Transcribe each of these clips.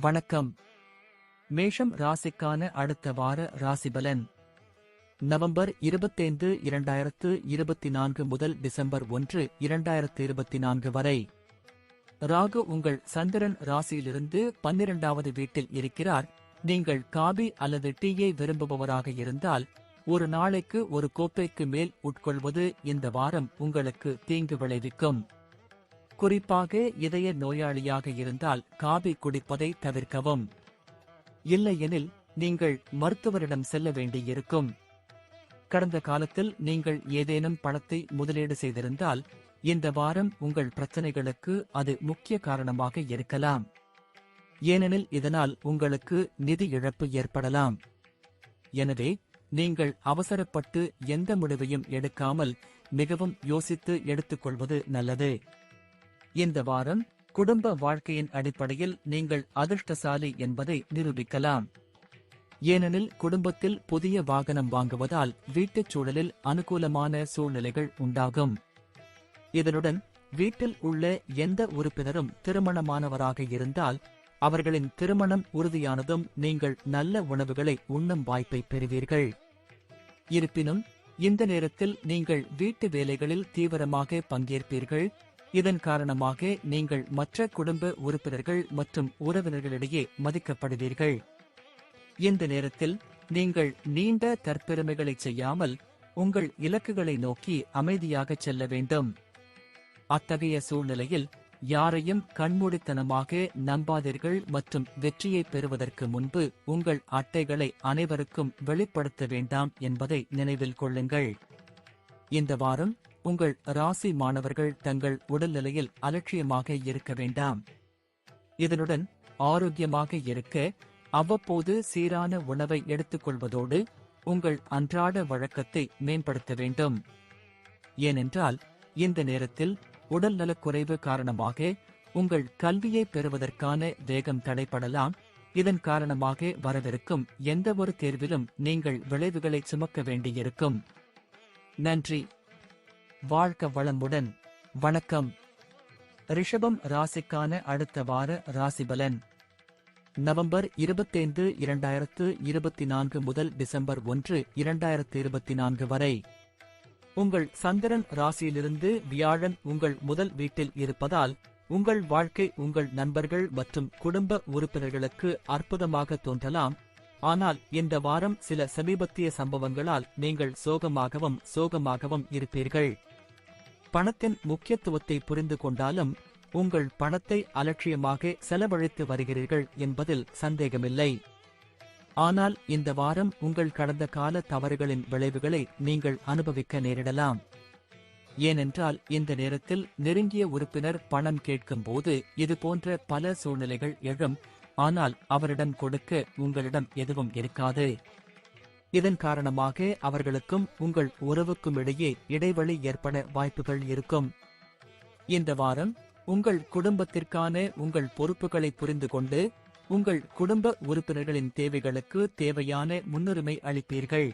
வணக்கம். மேஷம் ராசிக்கான அடுத்த வார ராசிபலன். நவம்பர் இருபத்தைந்து இரண்டாயிரத்து இருபத்தி நான்கு முதல் டிசம்பர் ஒன்று இரண்டாயிரத்து இருபத்தி நான்கு வரை. ராகு உங்கள் சந்திரன் ராசியிலிருந்து பன்னிரண்டாவது வீட்டில் இருக்கிறார். நீங்கள் காபி அல்லது டீயை விரும்புபவராக இருந்தால் ஒரு நாளைக்கு ஒரு கோப்பைக்கு மேல் உட்கொள்வது இந்த வாரம் உங்களுக்கு தீங்கு விளைவிக்கும். குறிப்பாக இதய நோயாளியாக இருந்தால் காபி குடிப்பதை தவிர்க்கவும். இல்லையெனில் நீங்கள் மருத்துவரிடம் செல்ல வேண்டியிருக்கும். கடந்த காலத்தில் நீங்கள் ஏதேனும் பணத்தை முதலீடு செய்திருந்தால் இந்த வாரம் உங்கள் பிரச்சனைகளுக்கு அது முக்கிய காரணமாக இருக்கலாம். ஏனெனில் இதனால் உங்களுக்கு நிதி இழப்பு ஏற்படலாம். எனவே நீங்கள் அவசரப்பட்டு எந்த முடிவையும் எடுக்காமல் மிகவும் யோசித்து எடுத்துக்கொள்வது நல்லது. இந்த வாரம் குடும்ப வாழ்க்கையின் அடிப்படையில் நீங்கள் அதிர்ஷ்டசாலி என்பதை நிரூபிக்கலாம். ஏனெனில் குடும்பத்தில் புதிய வாகனம் வாங்குவதால் வீட்டுச் சூழலில் அனுகூலமான சூழ்நிலைகள் உண்டாகும். இதனுடன் வீட்டில் உள்ள எந்த உறுப்பினரும் திருமணமானவராக இருந்தால் அவர்களின் திருமணம் உறுதியானதும் நீங்கள் நல்ல உணவுகளை உண்ணும் வாய்ப்பை பெறுவீர்கள். இருப்பினும் இந்த நேரத்தில் நீங்கள் வீட்டு வேலைகளில் தீவிரமாக பங்கேற்பீர்கள். இதன் காரணமாக நீங்கள் மற்ற குடும்ப உறுப்பினர்கள் மற்றும் உறவினர்களிடையே மதிக்கப்படுவீர்கள். இந்த நேரத்தில் நீங்கள் நீண்ட தற்பெருமைகளை செய்யாமல் உங்கள் இலக்குகளை நோக்கி அமைதியாக செல்ல வேண்டும். அத்தகைய சூழ்நிலையில் யாரையும் கண்மூடித்தனமாக நம்பாதீர்கள் மற்றும் வெற்றியை பெறுவதற்கு முன்பு உங்கள் அட்டைகளை அனைவருக்கும் வெளிப்படுத்த வேண்டாம் என்பதை நினைவில் கொள்ளுங்கள். இந்த வாரம் உங்கள் ராசி மாணவர்கள் தங்கள் உடல்நிலையில் அலட்சியமாக இருக்க வேண்டாம். இதனுடன் ஆரோக்கியமாக இருக்க அவ்வப்போது சீரான உணவை எடுத்துக்கொள்வதோடு உங்கள் அன்றாட வழக்கத்தை மேம்படுத்த வேண்டும். ஏனென்றால் இந்த நேரத்தில் உடல்நலக்குறைவு காரணமாக உங்கள் கல்வியை பெறுவதற்கான வேகம் தடைப்படலாம் இதன் காரணமாக வரவிருக்கும் எந்தவொரு தேர்விலும் நீங்கள் விளைவுகளை சுமக்க வேண்டியிருக்கும். நன்றி. வாழ்க்க வளமுடன். வணக்கம். ரிஷபம் ராசிக்கான அடுத்த வார ராசிபலன். நவம்பர் இருபத்தைந்து இரண்டாயிரத்து இருபத்தி நான்கு முதல் டிசம்பர் ஒன்று இரண்டாயிரத்து இருபத்தி நான்கு வரை. உங்கள் சந்திரன் ராசியிலிருந்து வியாழன் உங்கள் முதல் வீட்டில் இருப்பதால் உங்கள் வாழ்க்கை உங்கள் நண்பர்கள் மற்றும் குடும்ப உறுப்பினர்களுக்கு அற்புதமாக தோன்றலாம். ஆனால் இந்த வாரம் சில சமீபத்திய சம்பவங்களால் நீங்கள் சோகமாகவும் சோகமாகவும் இருப்பீர்கள். பணத்தின் முக்கியத்துவத்தை புரிந்து கொண்டாலும் உங்கள் பணத்தை அலட்சியமாக செலவழித்து வருகிறீர்கள் என்பதில் சந்தேகமில்லை. ஆனால் இந்த வாரம் உங்கள் கடந்த கால தவறுகளின் விளைவுகளை நீங்கள் அனுபவிக்க நேரிடலாம். ஏனென்றால் இந்த நேரத்தில் நெருங்கிய உறுப்பினர் பணம் கேட்கும்போது போது இதுபோன்ற பல சூழ்நிலைகள் எழும் ஆனால் அவரிடம் கொடுக்க உங்களிடம் எதுவும் இருக்காது. இதன் காரணமாக அவர்களுக்கும் உங்கள் உறவுக்கும் இடையே இடைவெளி ஏற்பட வாய்ப்புகள் இருக்கும். இந்த வாரம் உங்கள் குடும்பத்திற்கான உங்கள் பொறுப்புகளை புரிந்து கொண்டு உங்கள் குடும்ப உறுப்பினர்களின் தேவைகளுக்கு தேவையான முன்னுரிமை அளிப்பீர்கள்.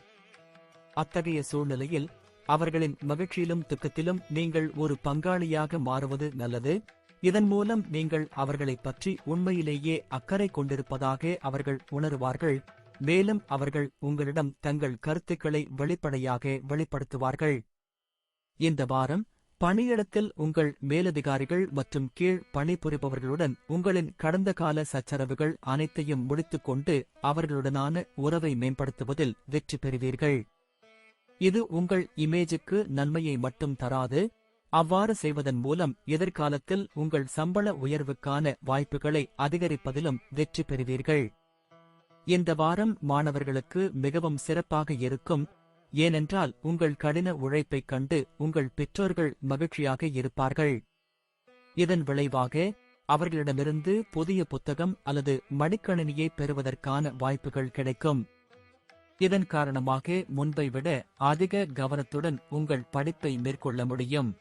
அத்தகைய சூழ்நிலையில் அவர்களின் மகிழ்ச்சியிலும் துக்கத்திலும் நீங்கள் ஒரு பங்காளியாக மாறுவது நல்லது. இதன் மூலம் நீங்கள் அவர்களைப் பற்றி உண்மையிலேயே அக்கறை கொண்டிருப்பதாக அவர்கள் உணருவார்கள். மேலும் அவர்கள் உங்களிடம் தங்கள் கருத்துக்களை வெளிப்படையாக வெளிப்படுத்துவார்கள். இந்த வாரம் பணியிடத்தில் உங்கள் மேலதிகாரிகள் மற்றும் கீழ் பணிபுரிபவர்களுடன் உங்களின் கடந்த கால சச்சரவுகள் அனைத்தையும் முடித்துக்கொண்டு அவர்களுடனான உறவை மேம்படுத்துவதில் வெற்றி பெறுவீர்கள். இது உங்கள் இமேஜுக்கு நன்மையை மட்டும் தராது. அவ்வாறு செய்வதன் மூலம் எதிர்காலத்தில் உங்கள் சம்பள உயர்வுக்கான வாய்ப்புகளை அதிகரிப்பதிலும் வெற்றி பெறுவீர்கள். இந்த வாரம் மாணவர்களுக்கு மிகவும் சிறப்பாக இருக்கும். ஏனென்றால் உங்கள் கடின உழைப்பைக் கண்டு உங்கள் பெற்றோர்கள் மகிழ்ச்சியாக இருப்பார்கள். இதன் விளைவாக அவர்களிடமிருந்து புதிய புத்தகம் அல்லது மடிக்கணினியை பெறுவதற்கான வாய்ப்புகள் கிடைக்கும். இதன் காரணமாக முன்பை விட அதிக கவனத்துடன் உங்கள் படிப்பை மேற்கொள்ள முடியும்.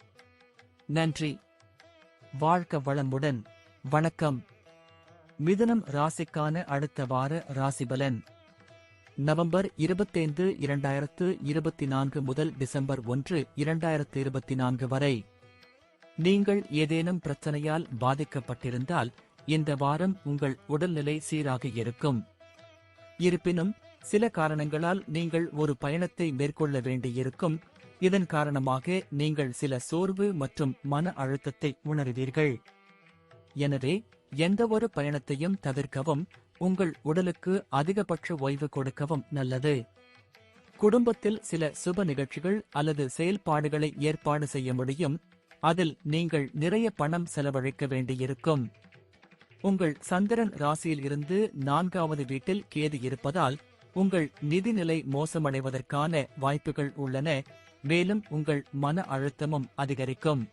நன்றி. வாழ்க்க வளமுடன். வணக்கம். மிதனம் ராசிக்கான அடுத்த வார ராசிபலன். நவம்பர் இருபத்தைந்து இரண்டாயிரத்து இருபத்தி நான்கு முதல் டிசம்பர் ஒன்று இரண்டாயிரத்து இருபத்தி நான்கு வரை. நீங்கள் ஏதேனும் பிரச்சனையால் பாதிக்கப்பட்டிருந்தால் இந்த வாரம் உங்கள் உடல்நிலை சீராக இருக்கும். இருப்பினும் சில காரணங்களால் நீங்கள் ஒரு பயணத்தை மேற்கொள்ள வேண்டியிருக்கும். இதன் காரணமாக நீங்கள் சில சோர்வு மற்றும் மன அழுத்தத்தை உணருவீர்கள். எனவே எந்தவொரு பயணத்தையும் தவிர்க்கவும் உங்கள் உடலுக்கு அதிகபட்ச ஓய்வு கொடுக்கவும் நல்லது. குடும்பத்தில் சில சுப நிகழ்ச்சிகள் அல்லது செயல்பாடுகளை ஏற்பாடு செய்ய முடியும். அதில் நீங்கள் நிறைய பணம் செலவழிக்க வேண்டியிருக்கும். உங்கள் சந்திரன் ராசியில் இருந்து நான்காவது வீட்டில் கேது இருப்பதால் உங்கள் நிதிநிலை மோசமடைவதற்கான வாய்ப்புகள் உள்ளன. மேலும் உங்கள் மன அழுத்தமும் அதிகரிக்கும்.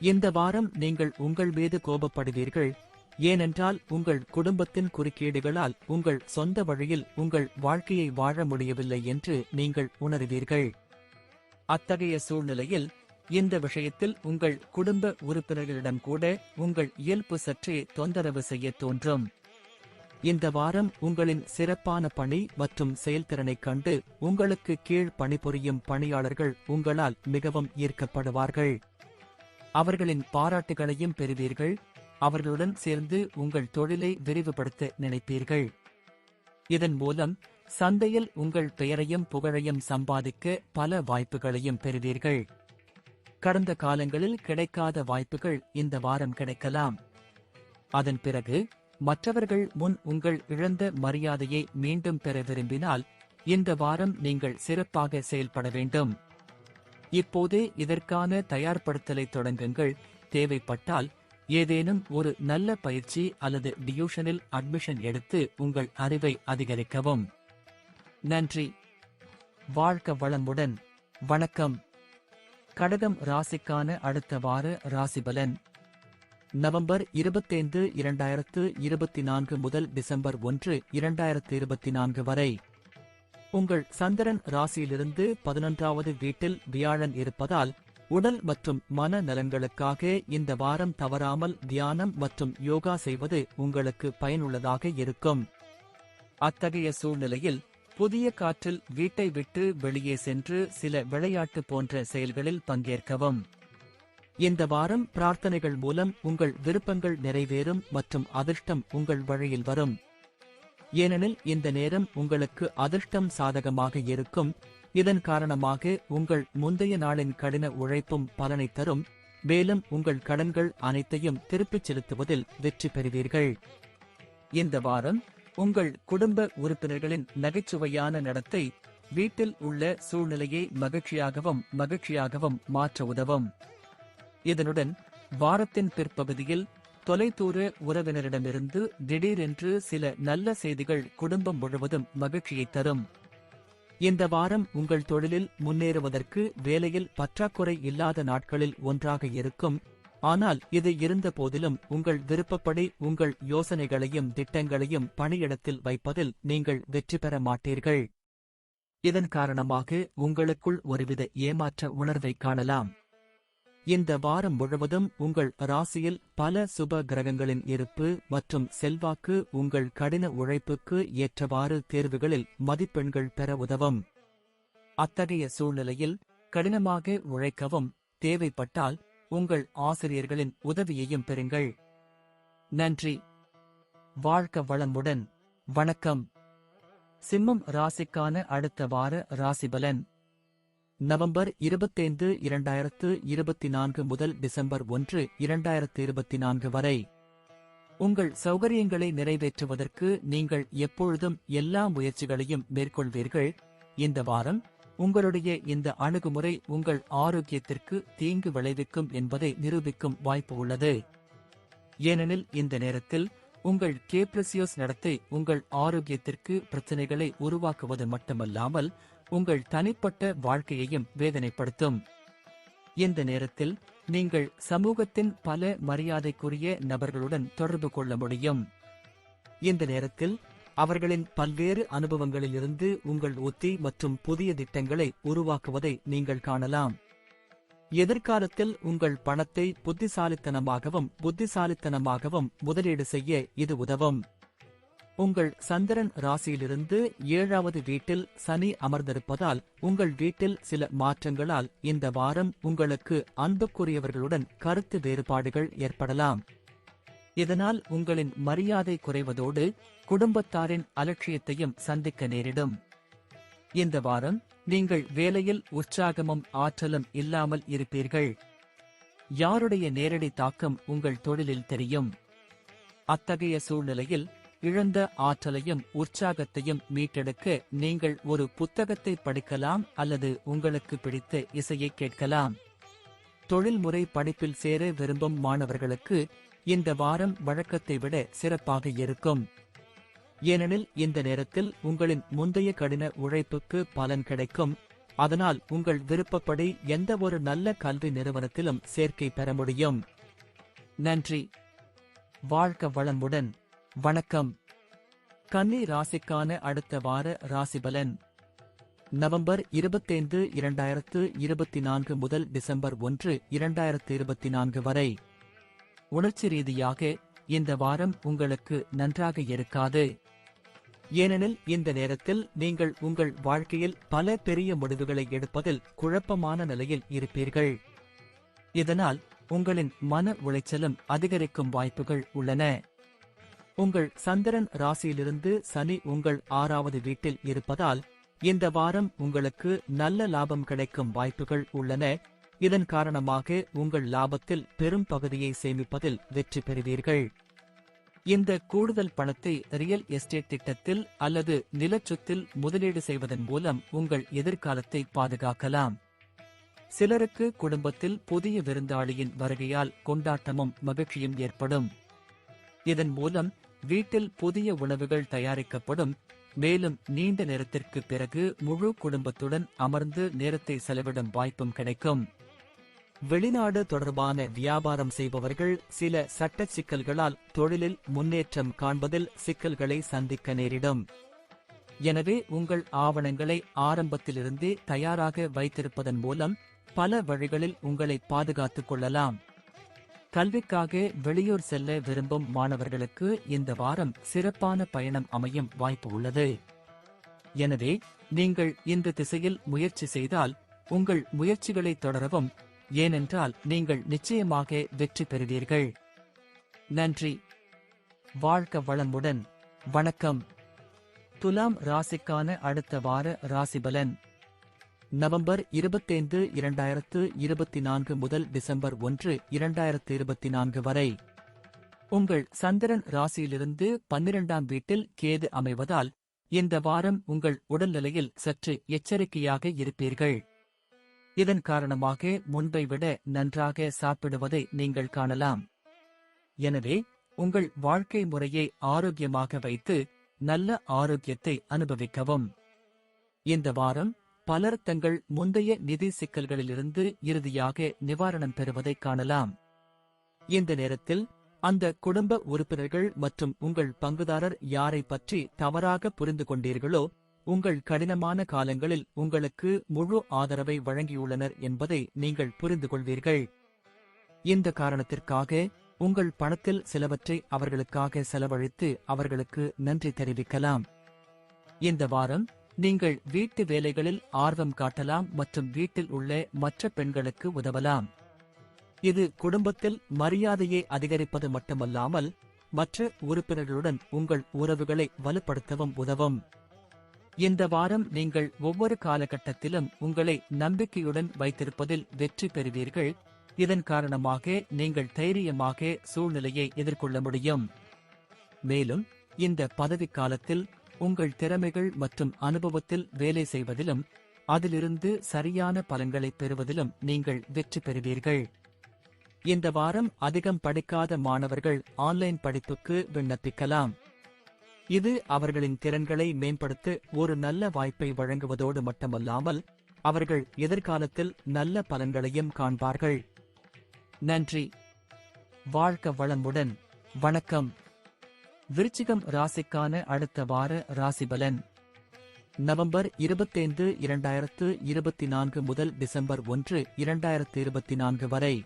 இந்த வாரம் நீங்கள் உங்கள் மீது கோபப்படுவீர்கள். ஏனென்றால் உங்கள் குடும்பத்தின் குறுக்கீடுகளால் உங்கள் சொந்த வழியில் உங்கள் வாழ்க்கையை வாழ முடியவில்லை என்று நீங்கள் உணருவீர்கள். அத்தகைய சூழ்நிலையில் இந்த விஷயத்தில் உங்கள் குடும்ப உறுப்பினர்களிடம் கூட உங்கள் இயல்பு சற்றே தொந்தரவு செய்ய தோன்றும். இந்த வாரம் உங்களின் சிறப்பான பணி மற்றும் செயல்திறனைக் கண்டு உங்களுக்கு கீழ் பணிபுரியும் பணியாளர்கள் உங்களால் மிகவும் ஈர்க்கப்படுவார்கள். அவர்களின் பாராட்டுகளையும் பெறுவீர்கள். அவர்களுடன் சேர்ந்து உங்கள் தொழிலை விரிவுபடுத்த நினைப்பீர்கள். இதன் மூலம் சந்தையில் உங்கள் பெயரையும் புகழையும் சம்பாதிக்க பல வாய்ப்புகளையும் பெறுவீர்கள். கடந்த காலங்களில் கிடைக்காத வாய்ப்புகள் இந்த வாரம் கிடைக்கலாம். அதன் பிறகு மற்றவர்கள் முன் உங்கள் இழந்த மரியாதையை மீண்டும் பெற விரும்பினால் இந்த வாரம் நீங்கள் சிறப்பாக செயல்பட வேண்டும். இப்போதே இதற்கான தயார்படுத்தலை தொடங்குங்கள். தேவைப்பட்டால் ஏதேனும் ஒரு நல்ல பயிற்சி அல்லது டியூஷனில் அட்மிஷன் எடுத்து உங்கள் அறிவை அதிகரிக்கவும். நன்றி. வாழ்க்க வளமுடன். வணக்கம். கடகம் ராசிக்கான அடுத்த வார ராசிபலன். நவம்பர் இருபத்தைந்து இரண்டாயிரத்து இருபத்தி நான்கு முதல் டிசம்பர் ஒன்று இரண்டாயிரத்து இருபத்தி நான்கு வரை. உங்கள் சந்திரன் ராசியிலிருந்து பதினொன்றாவது வீட்டில் வியாழன் இருப்பதால் உடல் மற்றும் மன நலன்களுக்காக இந்த வாரம் தவறாமல் தியானம் மற்றும் யோகா செய்வது உங்களுக்கு பயனுள்ளதாக இருக்கும். அத்தகைய சூழ்நிலையில் புதிய காற்றில் வீட்டை விட்டு வெளியே சென்று சில விளையாட்டு போன்ற செயல்களில் பங்கேற்கவும். இந்த வாரம் பிரார்த்தனைகள் மூலம் உங்கள் விருப்பங்கள் நிறைவேறும் மற்றும் அதிர்ஷ்டம் உங்கள் வழியில் வரும். ஏனெனில் இந்த நேரம் உங்களுக்கு அதிர்ஷ்டம் சாதகமாக இருக்கும். இதன் காரணமாக உங்கள் முந்தைய நாளின் கடின உழைப்பும் பலனை தரும். மேலும் உங்கள் கடன்கள் அனைத்தையும் திருப்பிச் செலுத்துவதில் வெற்றி பெறுவீர்கள். இந்த வாரம் உங்கள் குடும்ப உறுப்பினர்களின் நகைச்சுவையான நடத்தை வீட்டில் உள்ள சூழ்நிலையை மகிழ்ச்சியாகவும் மகிழ்ச்சியாகவும் மாற்ற உதவும். இதனுடன் வாரத்தின் பிற்பகுதியில் தொலைதூர உறவினரிடமிருந்து திடீரென்று சில நல்ல செய்திகள் குடும்பம் முழுவதும் மகிழ்ச்சியை தரும். இந்த வாரம் உங்கள் தொழிலில் முன்னேறுவதற்கு வேலையில் பற்றாக்குறை இல்லாத நாட்களில் ஒன்றாக இருக்கும். ஆனால் இது இருந்த போதிலும் உங்கள் விருப்பப்படி உங்கள் யோசனைகளையும் திட்டங்களையும் பணியிடத்தில் வைப்பதில் நீங்கள் வெற்றி பெற மாட்டீர்கள். இதன் காரணமாக உங்களுக்குள் ஒருவித ஏமாற்ற உணர்வை காணலாம். இந்த வாரம் முழுவதும் உங்கள் ராசியில் பல சுப கிரகங்களின் இருப்பு மற்றும் செல்வாக்கு உங்கள் கடின உழைப்புக்கு ஏற்றவாறு தேர்வுகளில் மதிப்பெண்கள் பெற உதவும். அத்தகைய சூழ்நிலையில் கடினமாக உழைக்கவும் தேவைப்பட்டால் உங்கள் ஆசிரியர்களின் உதவியையும் பெறுங்கள். நன்றி. வாழ்க்க வளமுடன். வணக்கம். சிம்மம் ராசிக்கான அடுத்த வார ராசிபலன் நவம்பர் இருபத்தைந்து இரண்டாயிரத்து இருபத்தி நான்கு முதல் டிசம்பர் ஒன்று இரண்டாயிரத்து இருபத்தி நான்கு வரை. உங்கள் சௌகரியங்களை நிறைவேற்றுவதற்கு நீங்கள் எப்பொழுதும் எல்லா முயற்சிகளையும் மேற்கொள்வீர்கள். இந்த வாரம் உங்களுடைய இந்த அணுகுமுறை உங்கள் ஆரோக்கியத்திற்கு தீங்கு விளைவிக்கும் என்பதை நிரூபிக்கும் வாய்ப்பு உள்ளது. ஏனெனில் இந்த நேரத்தில் உங்கள் கேப்ரசியோஸ் நடத்தை உங்கள் ஆரோக்கியத்திற்கு பிரச்சனைகளை உருவாக்குவது மட்டுமல்லாமல் உங்கள் தனிப்பட்ட வாழ்க்கையையும் வேதனைப்படுத்தும். இந்த நேரத்தில் நீங்கள் சமூகத்தின் பல மரியாதைக்குரிய நபர்களுடன் தொடர்பு கொள்ள முடியும். இந்த நேரத்தில் அவர்களின் பல்வேறு அனுபவங்களிலிருந்து உங்கள் உத்தி மற்றும் புதிய திட்டங்களை உருவாக்குவதை நீங்கள் காணலாம். எதிர்காலத்தில் உங்கள் பணத்தை புத்திசாலித்தனமாகவும் புத்திசாலித்தனமாகவும் முதலீடு செய்ய இது உதவும். உங்கள் சந்திரன் ராசியிலிருந்து ஏழாவது வீட்டில் சனி அமர்ந்திருப்பதால் உங்கள் வீட்டில் சில மாற்றங்களால் இந்த வாரம் உங்களுக்கு அன்புக்குரியவர்களுடன் கருத்து வேறுபாடுகள் ஏற்படலாம். இதனால் உங்களின் மரியாதை குறைவதோடு குடும்பத்தாரின் அலட்சியத்தையும் சந்திக்க நேரிடும். இந்த வாரம் நீங்கள் வேலையில் உற்சாகமும் ஆற்றலும் இல்லாமல் இருப்பீர்கள். யாருடைய நேரடி தாக்கம் உங்கள் தொழிலில் தெரியும். அத்தகைய சூழ்நிலையில் இழந்த ஆற்றலையும் உற்சாகத்தையும் மீட்டெடுக்க நீங்கள் ஒரு புத்தகத்தை படிக்கலாம் அல்லது உங்களுக்கு பிடித்த இசையை கேட்கலாம். தொழில்முறை படிப்பில் சேர விரும்பும் மாணவர்களுக்கு இந்த வாரம் வழக்கத்தை விட சிறப்பாக இருக்கும். ஏனெனில் இந்த நேரத்தில் உங்களின் முந்தைய கடின உழைப்புக்கு பலன் கிடைக்கும். அதனால் உங்கள் விருப்பப்படி எந்த ஒரு நல்ல கல்வி நிறுவனத்திலும் சேர்க்கை பெற முடியும். நன்றி. வாழ்க்க வளமுடன். வணக்கம். கன்னி ராசிக்கான அடுத்த வார ராசிபலன். நவம்பர் இருபத்தைந்து இரண்டாயிரத்து இருபத்தி நான்கு முதல் டிசம்பர் ஒன்று இரண்டாயிரத்து இருபத்தி நான்கு வரை. உணர்ச்சி ரீதியாக இந்த வாரம் உங்களுக்கு நன்றாக இருக்காது. ஏனெனில் இந்த நேரத்தில் நீங்கள் உங்கள் வாழ்க்கையில் பல பெரிய முடிவுகளை எடுப்பதில் குழப்பமான நிலையில் இருப்பீர்கள். இதனால் உங்களின் மன உளைச்சலும் அதிகரிக்கும் வாய்ப்புகள் உள்ளன. உங்கள் சந்திரன் ராசியிலிருந்து சனி உங்கள் ஆறாவது வீட்டில் இருப்பதால் இந்த வாரம் உங்களுக்கு நல்ல லாபம் கிடைக்கும் வாய்ப்புகள் உள்ளன. இதன் காரணமாக உங்கள் லாபத்தில் பெரும் பகுதியை சேமிப்பதில் வெற்றி பெறுவீர்கள். இந்த கூடுதல் பணத்தை ரியல் எஸ்டேட் திட்டத்தில் அல்லது நிலச்சொத்தில் முதலீடு செய்வதன் மூலம் உங்கள் எதிர்காலத்தை பாதுகாக்கலாம். சிலருக்கு குடும்பத்தில் புதிய விருந்தாளியின் வருகையால் கொண்டாட்டமும் மகிழ்ச்சியும் ஏற்படும். இதன் மூலம் வீட்டில் புதிய உணவுகள் தயாரிக்கப்படும். மேலும் நீண்ட நேரத்திற்கு பிறகு முழு குடும்பத்துடன் அமர்ந்து நேரத்தை செலவிடும் வாய்ப்பும் கிடைக்கும். வெளிநாடு தொடர்பான வியாபாரம் செய்பவர்கள் சில சட்ட சிக்கல்களால் தொழிலில் முன்னேற்றம் காண்பதில் சிக்கல்களை சந்திக்க நேரிடும். எனவே உங்கள் ஆவணங்களை ஆரம்பத்திலிருந்தே தயாராக வைத்திருப்பதன் மூலம் பல வழிகளில் உங்களை பாதுகாத்துக் கொள்ளலாம். கல்விக்காக வெளியூர் செல்ல விரும்பும் மாணவர்களுக்கு இந்த வாரம் சிறப்பான பயணம் அமையும் வாய்ப்பு உள்ளது. எனவே நீங்கள் இந்த திசையில் முயற்சி செய்தால் உங்கள் முயற்சிகளை தொடரவும் ஏனென்றால் நீங்கள் நிச்சயமாக வெற்றி பெறுவீர்கள். நன்றி. வாழ்க்க வளமுடன். வணக்கம். துலாம் ராசிக்கான அடுத்த வார ராசிபலன். நவம்பர் இருபத்தைந்து இரண்டாயிரத்து இருபத்தி நான்கு முதல் டிசம்பர் ஒன்று இரண்டாயிரத்து இருபத்தி நான்கு வரை. உங்கள் சந்திரன் ராசியிலிருந்து பன்னிரண்டாம் வீட்டில் கேது அமைவதால் இந்த வாரம் உங்கள் உடல்நிலையில் சற்று எச்சரிக்கையாக இருப்பீர்கள். இதன் காரணமாக முன்பை விட நன்றாக சாப்பிடுவதை நீங்கள் காணலாம். எனவே உங்கள் வாழ்க்கை முறையை ஆரோக்கியமாக வைத்து நல்ல ஆரோக்கியத்தை அனுபவிக்கவும். இந்த வாரம் பலர் தங்கள் முந்தைய நிதி சிக்கல்களிலிருந்து இறுதியாக நிவாரணம் பெறுவதை காணலாம். இந்த நேரத்தில் அந்த குடும்ப உறுப்பினர்கள் மற்றும் உங்கள் பங்குதாரர் யாரை பற்றி தவறாக புரிந்து கொண்டீர்களோ உங்கள் கடினமான காலங்களில் உங்களுக்கு முழு ஆதரவை வழங்கியுள்ளனர் என்பதை நீங்கள் புரிந்து கொள்வீர்கள் இந்த காரணத்திற்காக உங்கள் பணத்தில் சிலவற்றை அவர்களுக்காக செலவழித்து அவர்களுக்கு நன்றி தெரிவிக்கலாம். இந்த வாரம் நீங்கள் வீட்டு வேலைகளில் ஆர்வம் காட்டலாம் மற்றும் வீட்டில் உள்ள மற்ற பெண்களுக்கு உதவலாம். இது குடும்பத்தில் மரியாதையை அதிகரிப்பது மட்டுமல்லாமல் மற்ற உறுப்பினர்களுடன் உங்கள் உறவுகளை வலுப்படுத்தவும் உதவும். இந்த வாரம் நீங்கள் ஒவ்வொரு காலகட்டத்திலும் உங்களை நம்பிக்கையுடன் வைத்திருப்பதில் வெற்றி பெறுவீர்கள். இதன் காரணமாக நீங்கள் தைரியமாக சூழ்நிலையை எதிர்கொள்ள முடியும். மேலும் இந்த பதவிக் காலத்தில் உங்கள் திறமைகள் மற்றும் அனுபவத்தில் வேலை செய்வதிலும் அதிலிருந்து சரியான பலன்களை பெறுவதிலும் நீங்கள் வெற்றி பெறுவீர்கள். இந்த வாரம் அதிகம் படிக்காத மாணவர்கள் ஆன்லைன் படிப்புக்கு விண்ணப்பிக்கலாம். இது அவர்களின் திறன்களை மேம்படுத்த ஒரு நல்ல வாய்ப்பை வழங்குவதோடு மட்டுமல்லாமல் அவர்கள் எதிர்காலத்தில் நல்ல பலன்களையும் காண்பார்கள். நன்றி. வாழ்க்க வளமுடன். வணக்கம். விருச்சிகம் ராசிக்கான அடுத்த வார ராசிபலன். நவம்பர் இருபத்தைந்து இரண்டாயிரத்து இருபத்தி நான்கு முதல் டிசம்பர் ஒன்று இரண்டாயிரத்து இருபத்தி நான்கு வரை.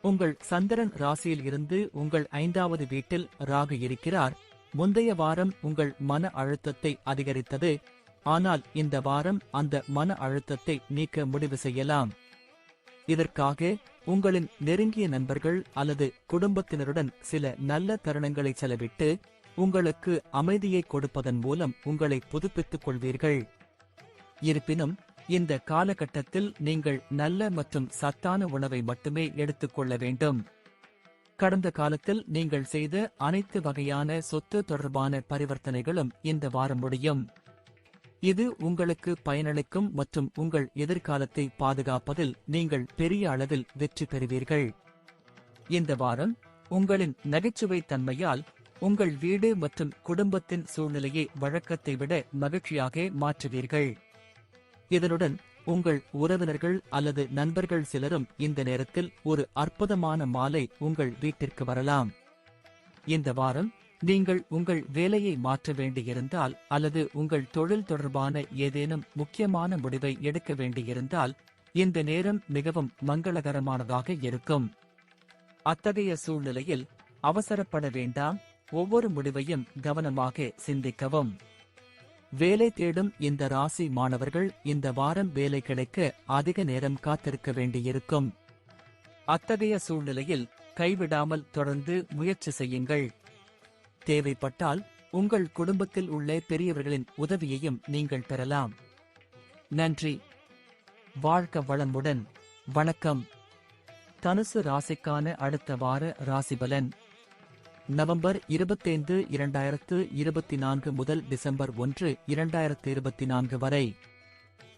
உங்கள் சந்திரன் ராசியில் இருந்து உங்கள் ஐந்தாவது வீட்டில் ராகு இருக்கிறார். முந்தைய வாரம் உங்கள் மன அழுத்தத்தை அதிகரித்தது ஆனால் இந்த வாரம் அந்த மன அழுத்தத்தை நீக்க முடிவு செய்யலாம். இதற்காக உங்களின் நெருங்கிய நண்பர்கள் அல்லது குடும்பத்தினருடன் சில நல்ல தருணங்களை செலவிட்டு உங்களுக்கு அமைதியை கொடுப்பதன் மூலம் உங்களை புதுப்பித்துக் கொள்வீர்கள். இருப்பினும் இந்த காலகட்டத்தில் நீங்கள் நல்ல மற்றும் சத்தான உணவை மட்டுமே எடுத்துக்கொள்ள வேண்டும். கடந்த காலத்தில் நீங்கள் செய்த அனைத்து வகையான சொத்து தொடர்பான பரிவர்த்தனைகளும் இந்த வாரம் முடியும். இது உங்களுக்கு பயனளிக்கும் மற்றும் உங்கள் எதிர்காலத்தை பாதுகாப்பதில் நீங்கள் பெரிய அளவில் வெற்றி பெறுவீர்கள். இந்த வாரம் உங்களின் நகைச்சுவை தன்மையால் உங்கள் வீடு மற்றும் குடும்பத்தின் சூழ்நிலையை வழக்கத்தை விட மகிழ்ச்சியாக மாற்றுவீர்கள். இதனுடன் உங்கள் உறவினர்கள் அல்லது நண்பர்கள் சிலரும் இந்த நேரத்தில் ஒரு அற்புதமான மாலை உங்கள் வீட்டிற்கு வரலாம். இந்த வாரம் நீங்கள் உங்கள் வேலையை மாற்ற வேண்டியிருந்தால் அல்லது உங்கள் தொழில் தொடர்பான ஏதேனும் முக்கியமான முடிவை எடுக்க வேண்டியிருந்தால் இந்த நேரம் மிகவும் மங்களகரமானதாக இருக்கும். அத்தகைய சூழ்நிலையில் அவசரப்பட வேண்டாம். ஒவ்வொரு முடிவையும் கவனமாக சிந்திக்கவும். வேலை தேடும் இந்த ராசி மாணவர்கள் இந்த வாரம் வேலை கிடைக்க அதிக நேரம் காத்திருக்க வேண்டியிருக்கும். அத்தகைய சூழ்நிலையில் கைவிடாமல் தொடர்ந்து முயற்சி செய்யுங்கள். தேவைப்பட்டால் உங்கள் குடும்பத்தில் உள்ள பெரியவர்களின் உதவியையும் நீங்கள் பெறலாம். நன்றி. வாழ்க்க வளமுடன். வணக்கம். தனுசு ராசிக்கான அடுத்த வார ராசிபலன் நவம்பர் இருபத்தைந்து இரண்டாயிரத்து இருபத்தி நான்கு முதல் டிசம்பர் ஒன்று இரண்டாயிரத்து இருபத்தி நான்கு வரை.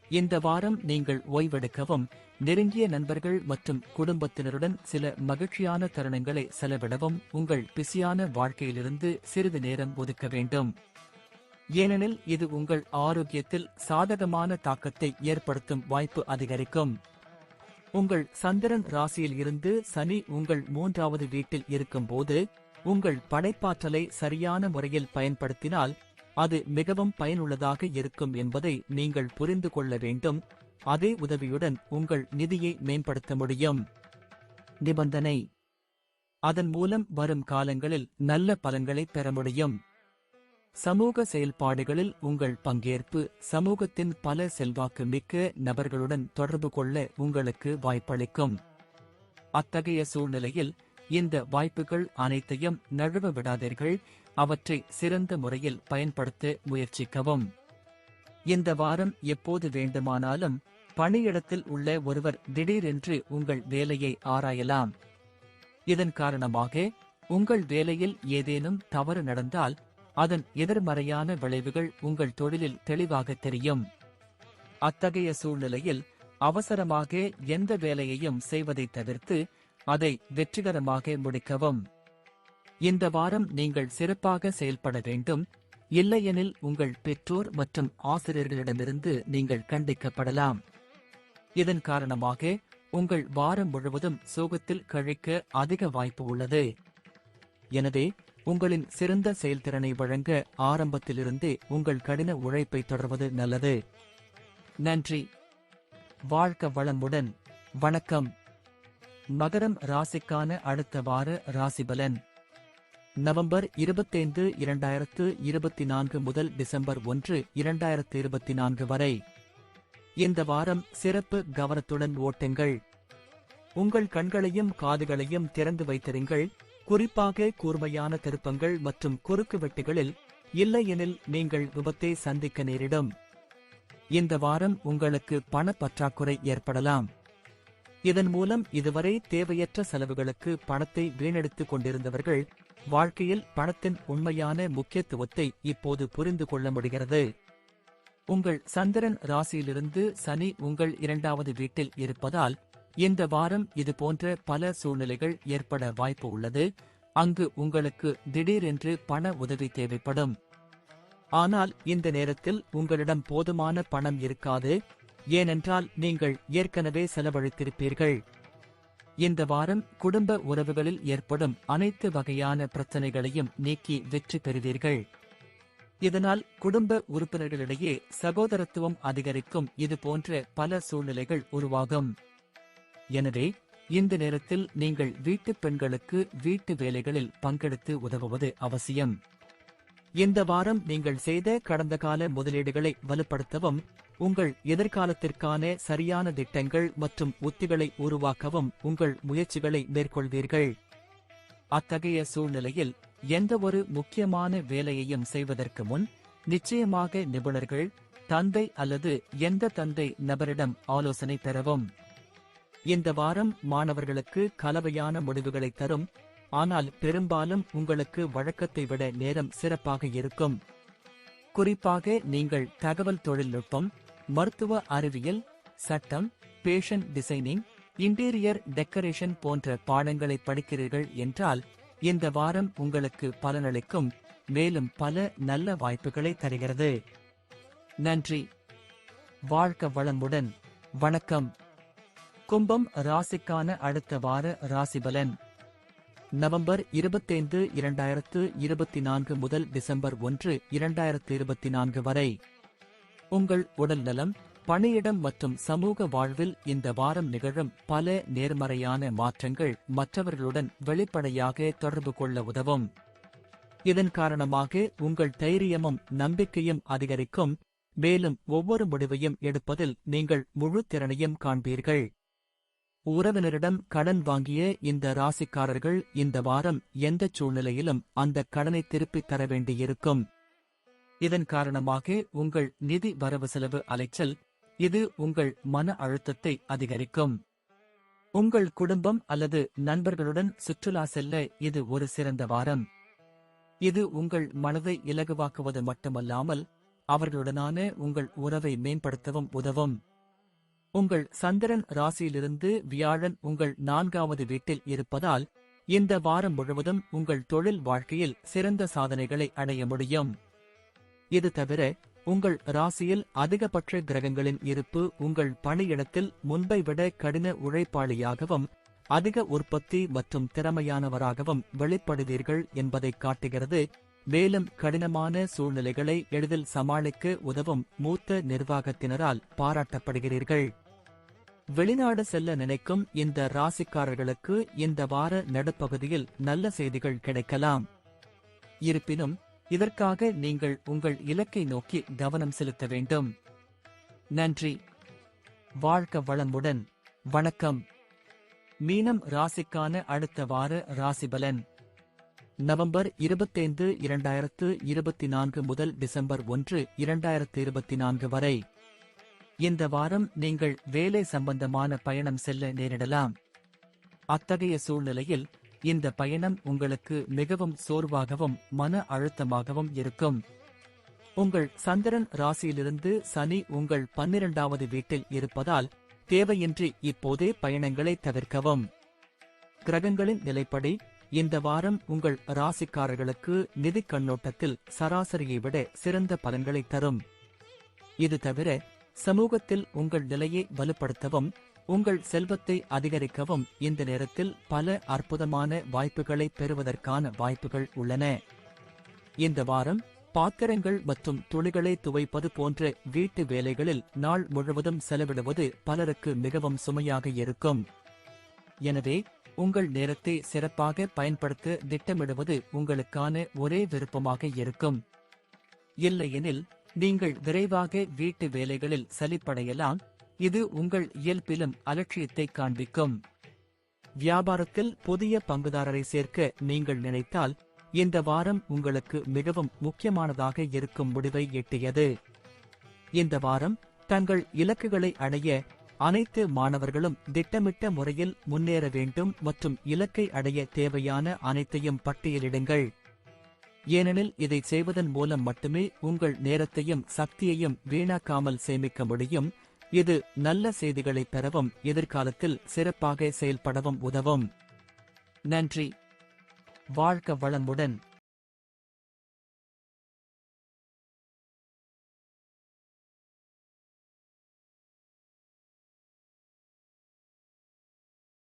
இந்த வாரம் நீங்கள் ஓய்வெடுக்கவும் நெருங்கிய நண்பர்கள் மற்றும் குடும்பத்தினருடன் சில மகிழ்ச்சியான தருணங்களை செலவிடவும் உங்கள் பிஸியான வாழ்க்கையிலிருந்து சிறிது நேரம் ஒதுக்க வேண்டும். ஏனெனில் இது உங்கள் ஆரோக்கியத்தில் சாதகமான தாக்கத்தை ஏற்படுத்தும் வாய்ப்பு அதிகரிக்கும். உங்கள் சந்திரன் ராசியில் இருந்து சனி உங்கள் மூன்றாவது வீட்டில் இருக்கும்போது உங்கள் படைப்பாற்றலை சரியான முறையில் பயன்படுத்தினால் அது மிகவும் பயனுள்ளதாக இருக்கும் என்பதை நீங்கள் புரிந்து கொள்ள வேண்டும். அதே உதவியுடன் உங்கள் நிதியை மேம்படுத்த முடியும். நிபந்தனை. அதன் மூலம் வரும் காலங்களில் நல்ல பலன்களை பெற முடியும். சமூக செயல்பாடுகளில் உங்கள் பங்கேற்பு சமூகத்தின் பல செல்வாக்கு மிக்க நபர்களுடன் தொடர்பு கொள்ள உங்களுக்கு வாய்ப்பளிக்கும். அத்தகைய சூழ்நிலையில் இந்த வாய்ப்புகள் அனைத்தையும் நழுவ விடாதீர்கள் அவற்றை சிறந்த முறையில் பயன்படுத்த முயற்சிக்கவும். இந்த வாரம் எப்போது வேண்டுமானாலும் பணியிடத்தில் உள்ள ஒருவர் திடீரென்று உங்கள் வேலையை ஆராயலாம். இதன் காரணமாக உங்கள் வேலையில் ஏதேனும் தவறு நடந்தால் அதன் எதிர்மறையான விளைவுகள் உங்கள் தொழிலில் தெளிவாக தெரியும். அத்தகைய சூழ்நிலையில் அவசரமாக எந்த வேலையையும் செய்வதை தவிர்த்து அதை வெற்றிகரமாக முடிக்கவும். இந்த வாரம் நீங்கள் சிறப்பாக செயல்பட வேண்டும். இல்லையெனில் உங்கள் பெற்றோர் மற்றும் ஆசிரியர்களிடமிருந்து நீங்கள் கண்டிக்கப்படலாம். இதன் காரணமாக உங்கள் வாரம் முழுவதும் சோகத்தில் கழிக்க அதிக வாய்ப்பு உள்ளது. எனவே உங்களின் சிறந்த செயல்திறனை வழங்க ஆரம்பத்திலிருந்தே உங்கள் கடின உழைப்பை தொடர்வது நல்லது. நன்றி. வாழ்க்க வளமுடன். வணக்கம். மகரம் ராசிக்கான அடுத்த வார ராசிபலன். நவம்பர் இருபத்தைந்து இரண்டாயிரத்து இருபத்தி நான்கு முதல் டிசம்பர் ஒன்று இரண்டாயிரத்து இருபத்தி நான்கு வரை. இந்த வாரம் சிறப்பு கவனத்துடன் ஓட்டுங்கள். உங்கள் கண்களையும் காதுகளையும் திறந்து வைத்திருங்கள். குறிப்பாக கூர்மையான திருப்பங்கள் மற்றும் குறுக்கு வெட்டுகளில் இல்லையெனில் நீங்கள் விபத்தை சந்திக்க நேரிடும். இந்த வாரம் உங்களுக்கு பண பற்றாக்குறை ஏற்படலாம். இதன் மூலம் இதுவரை தேவையற்ற செலவுகளுக்கு பணத்தை வீணடித்துக் கொண்டிருந்தவர்கள் வாழ்க்கையில் பணத்தின் உண்மையான முக்கியத்துவத்தை இப்போது புரிந்து கொள்ள முடிகிறது. உங்கள் சந்திரன் ராசியிலிருந்து சனி உங்கள் இரண்டாவது வீட்டில் இருப்பதால் இந்த வாரம் இது போன்ற பல சூழ்நிலைகள் ஏற்பட வாய்ப்பு உள்ளது. அங்கு உங்களுக்கு திடீரென்று பண உதவி தேவைப்படும். ஆனால் இந்த நேரத்தில் உங்களிடம் போதுமான பணம் இருக்காது. ஏனென்றால் நீங்கள் ஏற்கனவே செலவழித்திருப்பீர்கள். இந்த வாரம் குடும்ப உறவுகளில் ஏற்படும் அனைத்து வகையான பிரச்சனைகளையும் நீக்கி வெற்றி பெறுவீர்கள். இதனால் குடும்ப உறுப்பினர்களிடையே சகோதரத்துவம் அதிகரிக்கும் இது போன்ற பல சூழ்நிலைகள் உருவாகும். எனவே இந்த நேரத்தில் நீங்கள் வீட்டுப் பெண்களுக்கு வீட்டு வேலைகளில் பங்கெடுத்து உதவுவது அவசியம். இந்த வாரம் நீங்கள் செய்த கடந்த கால முதலீடுகளை வலுப்படுத்தவும் உங்கள் எதிர்காலத்திற்கான சரியான திட்டங்கள் மற்றும் உத்திகளை உருவாக்கவும் உங்கள் முயற்சிகளை மேற்கொள்வீர்கள். அத்தகைய சூழ்நிலையில் எந்தவொரு முக்கியமான வேலையையும் செய்வதற்கு முன் நிச்சயமாக நிபுணர்கள் தந்தை அல்லது எந்த தந்தை நபரிடம் ஆலோசனை பெறவும். இந்த வாரம் மாணவர்களுக்கு கலவையான முடிவுகளை தரும் ஆனால் பெரும்பாலும் உங்களுக்கு வழக்கத்தை விட நேரம் சிறப்பாக இருக்கும். குறிப்பாக நீங்கள் தகவல் தொழில்நுட்பம் மருத்துவ அறிவியல் சட்டம் பேஷன் டிசைனிங் இன்டீரியர் டெக்கரேஷன் போன்ற பாடங்களை படிக்கிறீர்கள் என்றால் இந்த வாரம் உங்களுக்கு பலனளிக்கும் மேலும் பல நல்ல வாய்ப்புகளை தருகிறது. நன்றி. வாழ்க்க வளமுடன். வணக்கம். கும்பம் ராசிக்கான அடுத்த வார ராசிபலன். நவம்பர் இருபத்தைந்து இரண்டாயிரத்து இருபத்தி நான்கு முதல் டிசம்பர் ஒன்று இரண்டாயிரத்து இருபத்தி நான்கு வரை. உங்கள் உடல் நலம் பணியிடம் மற்றும் சமூக வாழ்வில் இந்த வாரம் நிகழும் பல நேர்மறையான மாற்றங்கள் மற்றவர்களுடன் வெளிப்படையாக தொடர்பு கொள்ள உதவும். இதன் காரணமாக உங்கள் தைரியமும் நம்பிக்கையும் அதிகரிக்கும். மேலும் ஒவ்வொரு முடிவையும் எடுப்பதில் நீங்கள் முழு திறனையும் காண்பீர்கள். உறவினரிடம் கடன் வாங்கிய இந்த ராசிக்காரர்கள் இந்த வாரம் எந்த சூழ்நிலையிலும் அந்த கடனை திருப்பித் தர வேண்டியிருக்கும். இதன் காரணமாக உங்கள் நிதி வரவு செலவு அலைச்சல் இது உங்கள் மன அழுத்தத்தை அதிகரிக்கும். உங்கள் குடும்பம் அல்லது நண்பர்களுடன் சுற்றுலா செல்ல இது ஒரு சிறந்த வாரம். இது உங்கள் மனதை இலகுவாக்குவது மட்டுமல்லாமல் அவர்களுடனான உங்கள் உறவை மேம்படுத்தவும் உதவும். உங்கள் சந்திரன் ராசியிலிருந்து வியாழன் உங்கள் நான்காவது வீட்டில் இருப்பதால் இந்த வாரம் முழுவதும் உங்கள் தொழில் வாழ்க்கையில் சிறந்த சாதனைகளை அடைய முடியும். இது தவிர உங்கள் ராசியில் அதிகபட்ச கிரகங்களின் இருப்பு உங்கள் பணியிடத்தில் முன்பை விட கடின உழைப்பாளியாகவும் அதிக உற்பத்தி மற்றும் திறமையானவராகவும் வெளிப்படுவீர்கள் என்பதை காட்டுகிறது. மேலும் கடினமான சூழ்நிலைகளை எளிதில் சமாளிக்க உதவும் மூத்த நிர்வாகத்தினரால் பாராட்டப்படுகிறீர்கள். வெளிநாடு செல்ல நினைக்கும் இந்த ராசிக்காரர்களுக்கு இந்த வார நடுப்பகுதியில் நல்ல செய்திகள் கிடைக்கலாம். இருப்பினும் இதற்காக நீங்கள் உங்கள் இலக்கை நோக்கி கவனம் செலுத்த வேண்டும். நன்றி. வாழ்க்க வளமுடன். வணக்கம். மீனம் ராசிக்கான அடுத்த வார ராசிபலன். நவம்பர் இருபத்தைந்து இரண்டாயிரத்து இருபத்தி நான்கு முதல் டிசம்பர் ஒன்று இரண்டாயிரத்து இருபத்தி நான்கு வரை. இந்த வாரம் நீங்கள் வேலை சம்பந்தமான பயணம் செல்ல நேரிடலாம். அத்தகைய சூழ்நிலையில் இந்த பயணம் உங்களுக்கு மிகவும் சோர்வாகவும் மன அழுத்தமாகவும் இருக்கும். உங்கள் சந்திரன் ராசியிலிருந்து சனி உங்கள் பன்னிரண்டாவது வீட்டில் இருப்பதால் தேவையின்றி இப்போதே பயணங்களை தவிர்க்கவும். கிரகங்களின் நிலைப்படி இந்த வாரம் உங்கள் ராசிக்காரர்களுக்கு நிதி கண்ணோட்டத்தில் சராசரியை விட சிறந்த பலன்களை தரும். இது தவிர சமூகத்தில் உங்கள் நிலையை வலுப்படுத்தவும் உங்கள் செல்வத்தை அதிகரிக்கவும் இந்த நேரத்தில் பல அற்புதமான வாய்ப்புகளை பெறுவதற்கான வாய்ப்புகள் உள்ளன. இந்த வாரம் பாத்திரங்கள் மற்றும் துளிகளை துவைப்பது போன்ற வீட்டு வேலைகளில் நாள் முழுவதும் செலவிடுவது பலருக்கு மிகவும் சுமையாக இருக்கும். எனவே உங்கள் நேரத்தை சிறப்பாக பயன்படுத்த திட்டமிடுவது உங்களுக்கான ஒரே விருப்பமாக இருக்கும். இல்லையெனில் நீங்கள் விரைவாக வீட்டு வேலைகளில் சலிப்படையலாம் இது உங்கள் இயல்பிலும் அலட்சியத்தை காண்பிக்கும். வியாபாரத்தில் புதிய பங்குதாரரை சேர்க்க நீங்கள் நினைத்தால் இந்த வாரம் உங்களுக்கு மிகவும் முக்கியமானதாக இருக்கும் முடிவை எட்டியது. இந்த வாரம் தங்கள் இலக்குகளை அடைய அனைத்து மாணவர்களும் திட்டமிட்ட முறையில் முன்னேற வேண்டும் மற்றும் இலக்கை அடைய தேவையான அனைத்தையும் பட்டியலிடுங்கள். ஏனெனில் இதை செய்வதன் மூலம் மட்டுமே உங்கள் நேரத்தையும் சக்தியையும் வீணாக்காமல் சேமிக்க முடியும். இது நல்ல செய்திகளை பெறவும் எதிர்காலத்தில் சிறப்பாக செயல்படவும் உதவும். நன்றி. வாழ்க்க வளமுடன்.